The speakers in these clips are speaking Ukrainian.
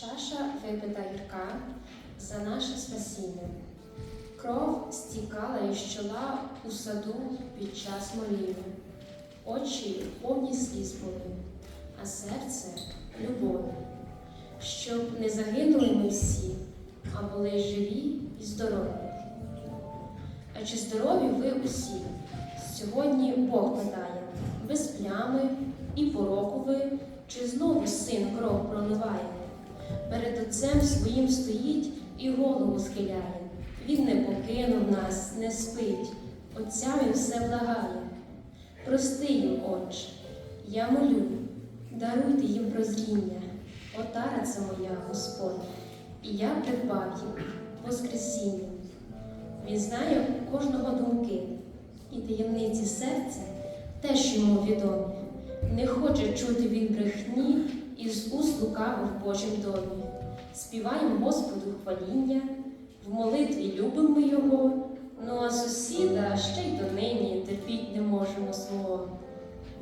Чаша випита гірка за наше спасіння. Кров стікала із чола у саду під час моління. Очі повні сліз були, а серце любові. Щоб не загинули ми всі, а були живі і здорові. А чи здорові ви усі? Сьогодні Бог питає, без плями і пороку ви, чи знову син кров проливає? Перед отцем своїм стоїть і голову схиляє. Він не покинув нас, не спить, Отця він все благає. Прости їм, Отче, я молю, даруйте їм прозріння, отара це моя, Господь, і я придбав їм Воскресіння. Він знає кожного думки і таємниці серця теж йому відомі. Не хоче чути він брехні із уст лукавих в Божім домі. Співаємо Господу хваління, в молитві любимо його, ну а сусіда ще й донині терпіть не можемо свого.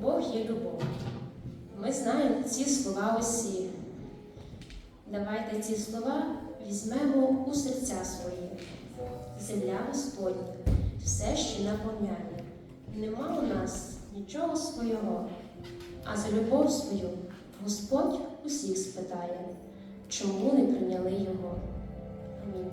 Бог є любов. Ми знаємо ці слова усі. Давайте ці слова візьмемо у серця свої. Земля Господня, все ще наповняє. Нема у нас нічого свого, а за любов свою Господь усіх спитає, чому не прийняли його. Амінь.